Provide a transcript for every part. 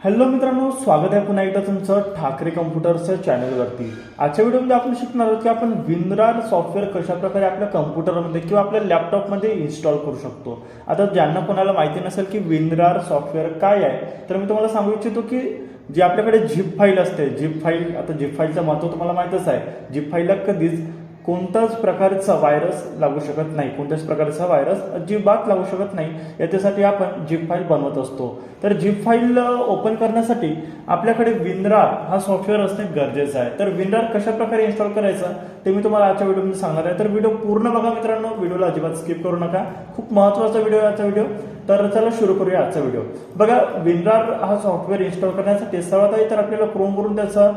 Hello मित्रांनो स्वागत आहे पुन्हा एकदा तुमचं ठाकरे कम्प्युटरच्या चॅनलवरती आजच्या व्हिडिओमध्ये आपण शिकणार आहोत की आपण विनरार सॉफ्टवेअर कशा प्रकारे आपल्या कम्प्युटरमध्ये किंवा आपल्या लॅपटॉपमध्ये इन्स्टॉल करू शकतो. आता ज्यांना कोणाला माहिती नसेल की विनरार सॉफ्टवेअर काय आहे तर मी तुम्हाला सांगू इच्छितो की जी आपल्याकडे झिप फाईल असते झिप फाईल आता झिप फाईलचं महत्त्व तुम्हाला माहितच आहे. झिप फाईलला कधीच कोणताच प्रकारचा व्हायरस लागू शकत नाही. कोणत्याच प्रकारचा व्हायरस अजिबात लागू शकत नाही. याच्यासाठी आपण झिप फाईल बनवत असतो. तर झिप फाईल ओपन करण्यासाठी आपल्याकडे विनरार हा सॉफ्टवेअर असणे गरजेचं आहे. तर विनरार कशा प्रकारे इन्स्टॉल करायचा ते मी तुम्हाला आजच्या व्हिडिओमध्ये सांगणार आहे. तर व्हिडिओ पूर्ण बघा मित्रांनो. व्हिडिओला अजिबात स्किप करू नका. खूप महत्त्वाचा व्हिडिओ आहे आजचा व्हिडिओ तर चला सुरू करूया आजचा व्हिडिओ बघा विनरार हा सॉफ्टवेअर इन्स्टॉल करण्यासाठी सर्वात आधी तर आपल्याला क्रोमवरून त्याचा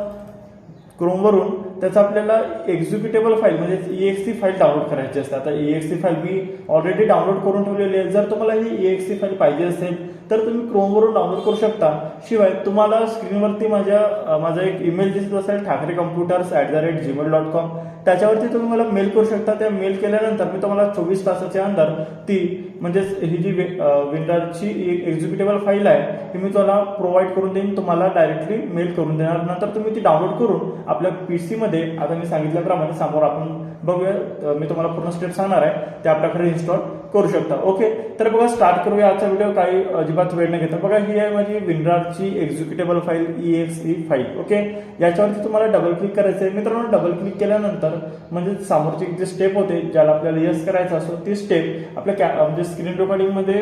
क्रोमवरून त्याचा आपल्याला एक्झिक्युटेबल फाईल म्हणजे ईएक्सी फाईल डाउनलोड करायची असते. आता ईएक्सी फाईल मी ऑलरेडी डाउनलोड करून ठेवलेली आहे. जर तुम्हाला ही ईएक्सी फाईल पाहिजे असेल तर तुम्ही क्रोमवरून डाउनलोड करू शकता. शिवाय तुम्हाला स्क्रीनवरती माझ्या माझा एक ईमेल दिसत असेल Thackeray computers at the rate Gmail dot com त्याच्यावरती तुम्ही मला मेल करू शकता. त्या मेल केल्यानंतर मी तुम्हाला चोवीस तासाच्या अंदर ती म्हणजेच ही जी विंडरची एक्झिक्युटेबल फाईल आहे ती मी तुम्हाला प्रोव्हाइड करून देईन. तुम्हाला डायरेक्टली मेल करून देणार. नंतर तुम्ही ती डाउनलोड करून आपल्या पी सीमध्ये मध्ये आता मी सांगितल्याप्रमाणे समोर आपण बघूया मी तुम्हाला पूर्ण स्टेप सांगणार आहे ते आपल्याकडे इन्स्टॉल करू शकता. ओके तर बघा स्टार्ट करूया आजचा व्हिडिओ काही अजिबात वेळ नाही घेता. बघा ही आहे माझी विनरारची executable file E X E file okay याच्यावरती तुम्हाला डबल क्लिक करायचं आहे. मित्रांनो डबल क्लिक केल्यानंतर म्हणजे समोरची जे स्टेप होते ज्याला आपल्याला यस करायचं असतो ती स्टेप आपल्या कॅ म्हणजे स्क्रीन रेकॉर्डिंगमध्ये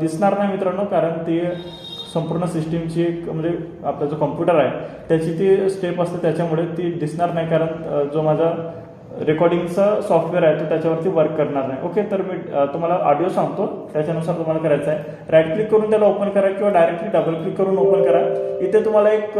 दिसणार नाही मित्रांनो कारण ते संपूर्ण सिस्टीमची एक म्हणजे आपला जो कम्प्युटर आहे त्याची ती स्टेप असते त्याच्यामुळे ती दिसणार नाही कारण जो माझा रेकॉर्डिंगचा सॉफ्टवेअर आहे तो त्याच्यावरती वर्क करणार नाही. ओके तर मी तुम्हाला ऑडिओ सांगतो. त्याच्यानुसार तुम्हाला करायचं आहे. राईट क्लिक करून त्याला ओपन करा किंवा डायरेक्टली डबल क्लिक करून ओपन करा. इथे तुम्हाला एक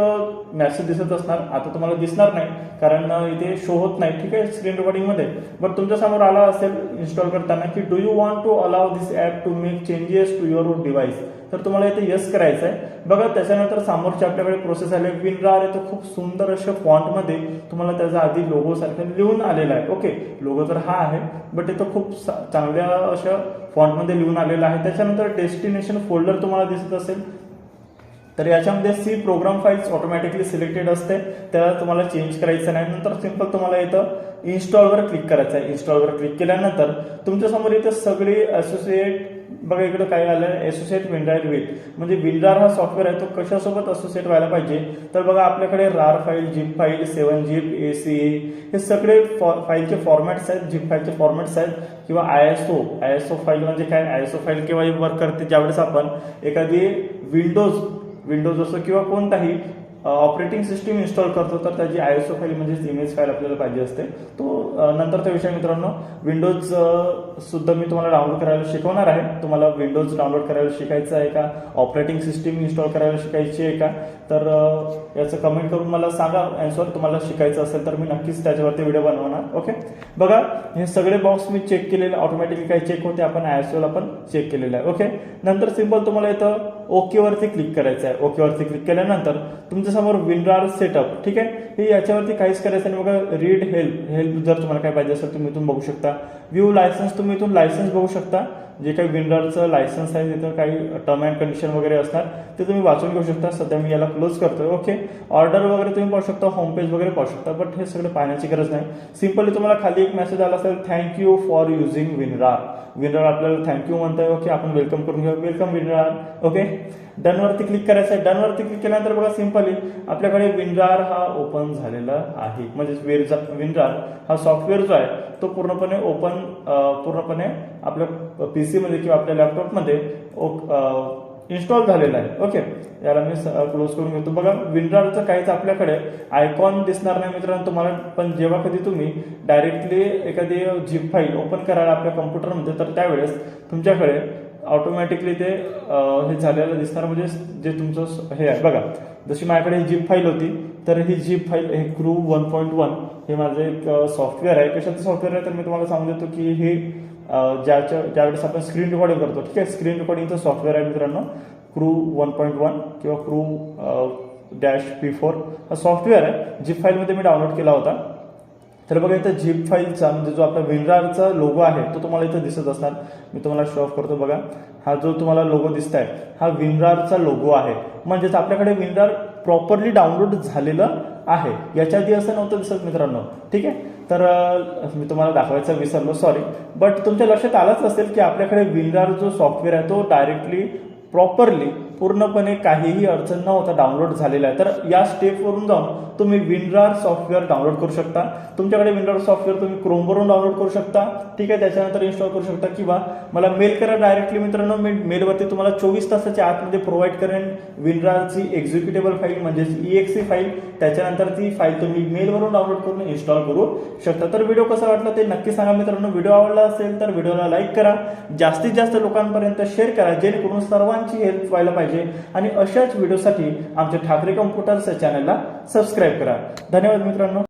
मेसेज दिसत असणार. आता तुम्हाला दिसणार नाही कारण इथे शो होत नाही. ठीक आहे स्क्रीन रेकॉर्डिंगमध्ये बट तुमच्यासमोर आला असेल इन्स्टॉल करताना की do you want to allow this app to make changes to your device तर तुम्हाला इथे यस करायचं आहे बघा त्याच्यानंतर समोरचे आपल्याकडे प्रोसेस आले. विनरार आहे तो खूप सुंदर अशा फॉन्टमध्ये तुम्हाला त्याचा आधी लोगो सारखं लिहून आलेला आहे. ओके लोगो तर हा आहे बट इथं खूप सा- चांगल्या अशा फॉन्टमध्ये लिहून आलेला आहे. त्याच्यानंतर डेस्टिनेशन फोल्डर तुम्हाला दिसत असेल. तर याच्यामध्ये C program files automatically selected असते. त्याला तुम्हाला चेंज करायचं नाही. नंतर सिंपल तुम्हाला इथं इन्स्टॉलवर क्लिक करायचं आहे. इन्स्टॉलवर क्लिक केल्यानंतर तुमच्यासमोर इथं सगळी असोसिएट बघा इकडं काय आलं असोसिएट विंडायर विथ म्हणजे विंडार हा सॉफ्टवेअर आहे तो कशासोबत असोसिएट व्हायला पाहिजे? तर बघा आपल्याकडे RAR file zip file seven zip A C A हे सगळे फॉ फाईलचे फॉर्मॅट्स आहेत झिप फाईलचे फॉर्मॅट्स आहेत किंवा I S O I S O file म्हणजे काय? आय एस ओ फाईल केव्हा वर्क करते ज्यावेळेस आपण एखादी विंडोज विंडोज असो किंवा कोणताही ऑपरेटिंग सिस्टीम इन्स्टॉल करतो तर त्याची आय एस ओ फाईल म्हणजेच इमेज फाईल आपल्याला पाहिजे असते. तो नंतर त्या विषय मित्रांनो विंडोज सुद्धा मी तुम्हाला डाउनलोड करायला शिकवणार आहे. तुम्हाला विंडोज डाउनलोड करायला शिकायचं आहे का? ऑपरेटिंग सिस्टीम इन्स्टॉल करायला शिकायची आहे का? तर याचं कमेंट करून मला सांगा. अँसर तुम्हाला शिकायचं असेल तर मी नक्कीच त्याच्यावरती व्हिडिओ बनवणार. ओके बघा हे सगळे बॉक्स मी चेक केलेले ऑटोमॅटिकली काही चेक होते आपण आय एस ओला पण चेक केलेलं आहे. ओके नंतर सिंपल तुम्हाला इथं ओके वरती क्लिक करायचं आहे. ओके वरती क्लिक केल्यानंतर तुमचं समोर विनरार सेटअप ठीक आहे? हे याच्यावरती काहीच करायचं नाही. बघा रीड हेल्प हेल्प जर तुम्हाला काय पाहिजे असेल तुम्ही इथून बघू शकता. व्ह्यू लायसन्स तुम्ही इथून लायसन्स बघू शकता. जे काही विंडरचं लायसन्स आहे तिथं काही टर्म अँड कंडिशन वगैरे असणार ते तुम्ही वाचून घेऊ शकता. सध्या मी याला क्लोज करतोय. ओके ऑर्डर वगैरे तुम्ही पाहू शकता होम पेज वगैरे पाहू शकता बट हे सगळं पाहण्याची गरज नाही. सिम्पली तुम्हाला खाली एक मेसेज आला असेल thank you for using WinRAR WinRAR आपल्याला थँक्यू म्हणताय. ओके आपण वेलकम करून घेऊ. वेलकम विनरार ओके डनवरती क्लिक करायचं आहे. डनवरती क्लिक केल्यानंतर बघा सिम्पली आपल्याकडे विनरार हा ओपन झालेला आहे. म्हणजेच वेरचा विनरार हा सॉफ्टवेअर जो आहे तो पूर्णपणे ओपन पूर्णपणे आपल्या पी सीमध्ये किंवा आपल्या लॅपटॉपमध्ये इन्स्टॉल झालेला आहे. ओके याला मी क्लोज करून घेतो. बघा विंडरारचं काहीच आपल्याकडे आयकॉन दिसणार नाही मित्रांनो. तुम्हाला पण जेव्हा कधी तुम्ही डायरेक्टली एखादी झिप फाईल ओपन करायला आपल्या कम्प्युटरमध्ये तर त्यावेळेस तुमच्याकडे ऑटोमॅटिकली ते हे झालेलं दिसणार. म्हणजे जे तुमचं हे आहे. बघा जशी माझ्याकडे ही जीप फाईल होती तर ही जीप फाईल हे क्रू वन पॉईंट वन हे माझं एक सॉफ्टवेअर आहे. कशाचं सॉफ्टवेअर आहे? तर मी तुम्हाला सांगू देतो की हे ज्याच्या ज्यावेळेस आपण स्क्रीन रेकॉर्डिंग करतो ठीक आहे? स्क्रीन रेकॉर्डिंगचं सॉफ्टवेअर आहे मित्रांनो क्रू वन पॉईंट वन किंवा क्रू डॅश पी फोर हा सॉफ्टवेअर आहे जीप फाईलमध्ये मी डाउनलोड केला होता. तर बघा इथं झिप फाईलचा म्हणजे जो आपला विनरारचा लोगो आहे तो तुम्हाला इथं दिसत असणार. मी तुम्हाला शो ऑफ करतो बघा. हा जो तुम्हाला लोगो दिसत आहे हा विनरारचा लोगो आहे. म्हणजेच आपल्याकडे विनरार प्रॉपरली डाउनलोड झालेलं आहे. याच्या आधी असं नव्हतं दिसत मित्रांनो ठीक आहे? तर मी तुम्हाला दाखवायचं विसरलो सॉरी बट तुमच्या लक्षात आलंच असेल की आपल्याकडे विनरार जो सॉफ्टवेअर आहे तो डायरेक्टली प्रॉपरली पूर्णपणे काहीही अडचण न होता डाउनलोड झालेला आहे. तर या स्टेपवरून जाऊन तुम्ही विनरार सॉफ्टवेअर डाउनलोड करू शकता. तुमच्याकडे विनरार सॉफ्टवेअर तुम्ही क्रोमवरून डाउनलोड करू शकता. ठीक आहे त्याच्यानंतर इन्स्टॉल करू शकता किंवा मला मेल करा डायरेक्टली मित्रांनो. मी मेलवरती तुम्हाला चोवीस तासाच्या आतमध्ये प्रोव्हाइड करेन विनरारची एक्झिक्युटेबल फाईल म्हणजेच ई एक्सी फाईल त्याच्यानंतर ती फाईल तुम्ही मेलवरून डाउनलोड करून इन्स्टॉल करू शकता. तर व्हिडिओ कसा वाटला ते नक्की सांगा मित्रांनो. व्हिडिओ आवडला असेल तर व्हिडिओला लाईक करा. जास्तीत जास्त लोकांपर्यंत शेअर करा. जेणेकरून सर्वांची हेल्प व्हायला पाहिजे. आणि अशाच व्हिडिओसाठी आमच्या ठाकरे कम्प्युटर्स चॅनलला सबस्क्राईब करा. धन्यवाद मित्रांनो.